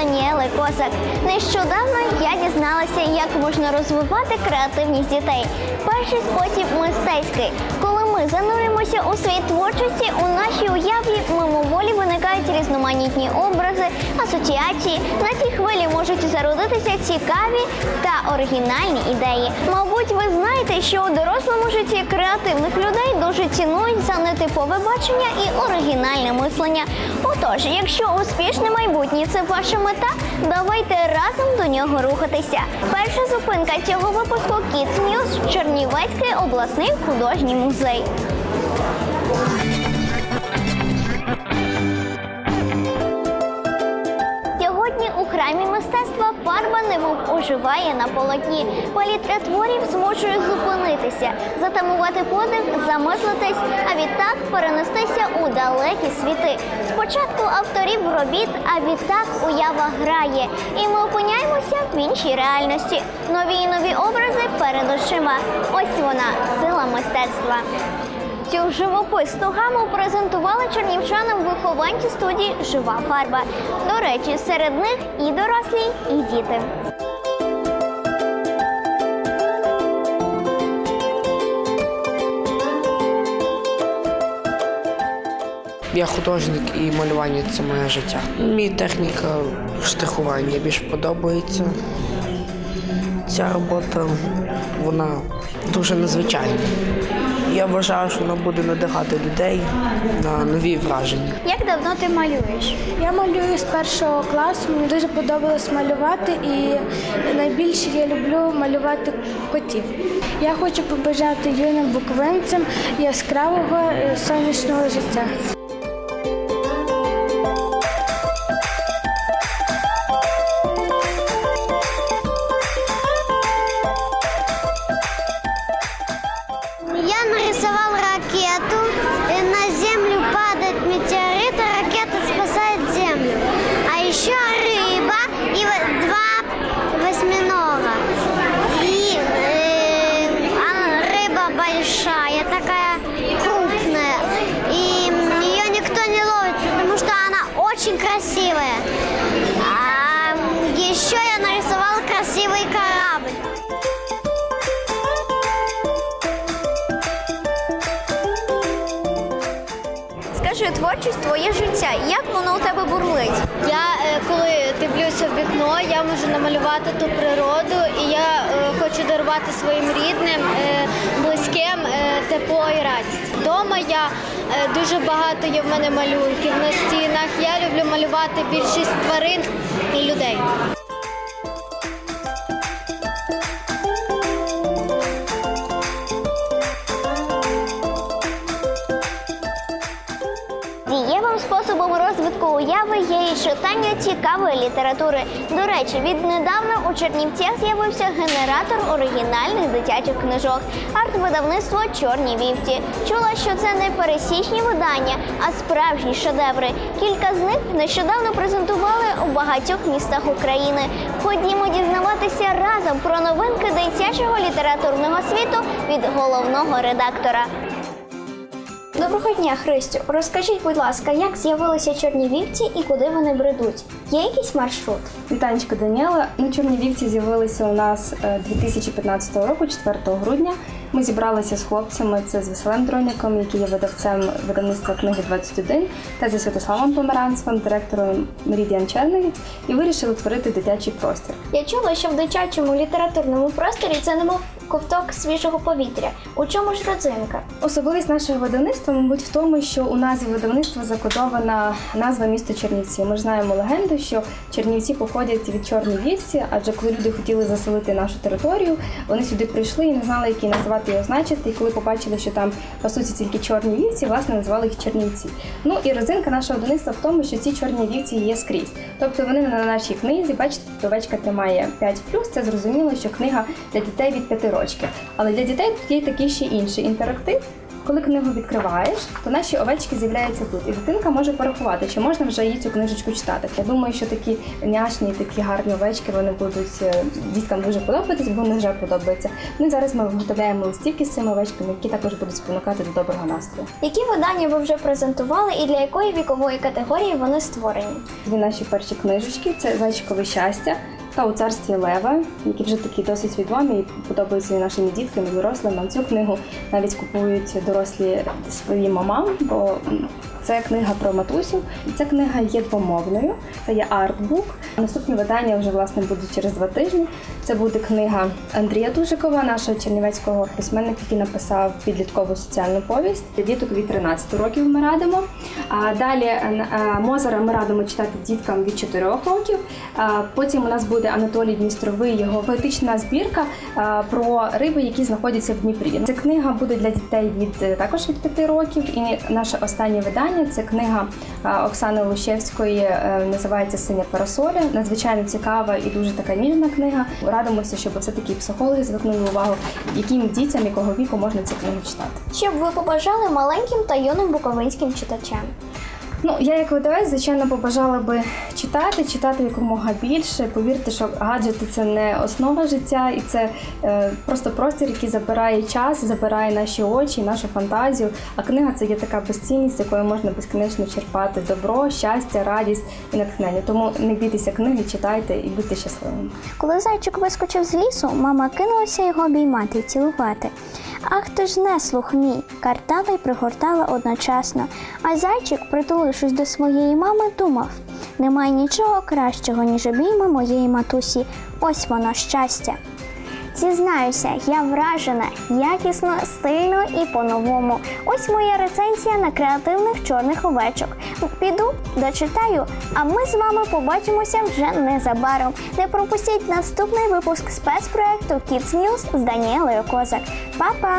Даніели Козак. Нещодавно я дізналася, як можна розвивати креативність дітей. Перший спосіб мистецький. Коли ми занурюємося у світ творчості, у нашій уяві мимоволі виникають різноманітні образи, асоціації. На цій хвилі можуть зародитися цікаві та оригінальні ідеї. Мабуть, ви знаєте, що у дорослому житті креативних людей дуже цінують за нетипове бачення і оригінальне мислення. Отож, якщо успішне майбутнє це ваша мета, давайте разом до нього рухатися. Перша зупинка цього випуску Kids News – Чернівецький обласний художній музей. Мистецтва фарба немов оживає на полотні. Палітра творів змушує зупинитися, затамувати подих, замислитись, а відтак перенестися у далекі світи. Спочатку авторів робіт, а відтак уява грає. І ми опиняємося в іншій реальності. Нові і нові образи перед очима. Ось вона сила мистецтва. Цю живописну гаму презентували чернівчанам вихованці студії Жива фарба. До речі, серед них і дорослі, і діти. Я художник і малювання це моє життя. Мені техніка штрихування більш подобається. Ця робота вона дуже незвичайна. Я вважаю, що вона буде надихати людей на нові враження. Як давно ти малюєш? Я малюю з першого класу. Мені дуже подобалось малювати, і найбільше я люблю малювати котів. Я хочу побажати юним буковинцям яскравого е, сонячного життя. 对。Скажи, творчість твоє життя. Як воно у тебе бурлить? Я е, коли дивлюся в вікно, я можу намалювати ту природу, і я е, хочу дарувати своїм рідним, е, близьким тепло і радість. Вдома я дуже багато є в мене малюнків на стінах. Я люблю малювати більшість тварин і людей. Уяви є і читання цікавої літератури. До речі, віднедавна у Чернівцях з'явився генератор оригінальних дитячих книжок. Арт-видавництво Чорні вівці. Чула, що це не пересічні видання, а справжні шедеври. Кілька з них нещодавно презентували у багатьох містах України. Ходімо дізнаватися разом про новинки дитячого літературного світу від головного редактора. Доброго дня, Христю. Розкажіть, будь ласка, як з'явилися чорні вівці і куди вони бредуть? Є якийсь маршрут? Вітанечко Даніела. Ну, чорні вівці з'явилися у нас е, 2015 року, 4 грудня. Ми зібралися з хлопцями. Це з Василем Дроніком, який є видавцем видавництва книги 21, та зі Святославом Померанцевим, директором Мерідіан Черновіць, і вирішили творити дитячий простір. Я чула, що в дитячому літературному просторі це немов ковток свіжого повітря. У чому ж родзинка? Особливість нашого видавництва, мабуть, в тому, що у назві видавництва закодована назва міста Чернівці. Ми ж знаємо легенду, що Чернівці походять від Чорної вівці, адже коли люди хотіли заселити нашу територію, вони сюди прийшли і не знали, які назвати і означити. І коли побачили, що там пасуться тільки чорні вівці, власне назвали їх Чернівці. Ну і родзинка нашого видавництва в тому, що ці чорні вівці є скрізь. Тобто вони на нашій книзі, бачите, овечка тримає 5+, це зрозуміло, що книга для дітей від 5 років. Але для дітей тут є такий ще інший інтерактив. Коли книгу відкриваєш, то наші овечки з'являються тут, і дитинка може порахувати, чи можна вже їй цю книжечку читати. Я думаю, що такі няшні, такі гарні овечки вони будуть е, діткам дуже подобатись, бо вони вже подобаються. Ну і зараз ми виготовляємо листівки з цими овечками, які також будуть спонукати до доброго настрою. Які видання ви вже презентували і для якої вікової категорії вони створені? Дві наші перші книжечки це зайчикове щастя та у царстві Лева, які вже такі досить відомі і подобаються нашим діткам, і дорослим. Нам цю книгу навіть купують дорослі своїм мамам, бо м, це книга про матусю. І ця книга є двомовною. Це є артбук. Наступні видання вже власне будуть через два тижні. Це буде книга Андрія Тужикова, нашого чернівецького письменника, який написав підліткову соціальну повість. Діток від 13 років ми радимо. А далі е, е, Мозера ми радимо читати діткам від 4 років. Потім у нас буде Анатолій Дністровий, його поетична збірка про риби, які знаходяться в Дніпрі. Ця книга буде для дітей від е, також від 5 років. І наше останнє видання це книга Оксани Лущевської, е, називається Синя парасоля. Надзвичайно цікава і дуже така ніжна книга. Радимося, щоб все таки психологи звернули увагу, яким дітям якого віку можна цю книгу читати. Щоб ви побажали маленьким та юним буковинським читачам? Ну, я як видавець, звичайно, побажала би читати, читати якомога більше. Повірте, що гаджети це не основа життя, і це е, просто простір, який забирає час, забирає наші очі, нашу фантазію. А книга це є така безцінність, з якої можна безкінечно черпати добро, щастя, радість і натхнення. Тому не бійтеся книги, читайте і будьте щасливими. Коли зайчик вискочив з лісу, мама кинулася його обіймати і цілувати. Ах ти ж не слух мій, картала й пригортала одночасно. А зайчик, притулившись до своєї мами, думав: немає нічого кращого, ніж обійми моєї матусі. Ось воно щастя. Зізнаюся, я вражена якісно, стильно і по-новому. Ось моя рецензія на креативних чорних овечок. Піду, дочитаю, а ми з вами побачимося вже незабаром. Не пропустіть наступний випуск спецпроекту Kids News з Даніелою Козак. Па-па!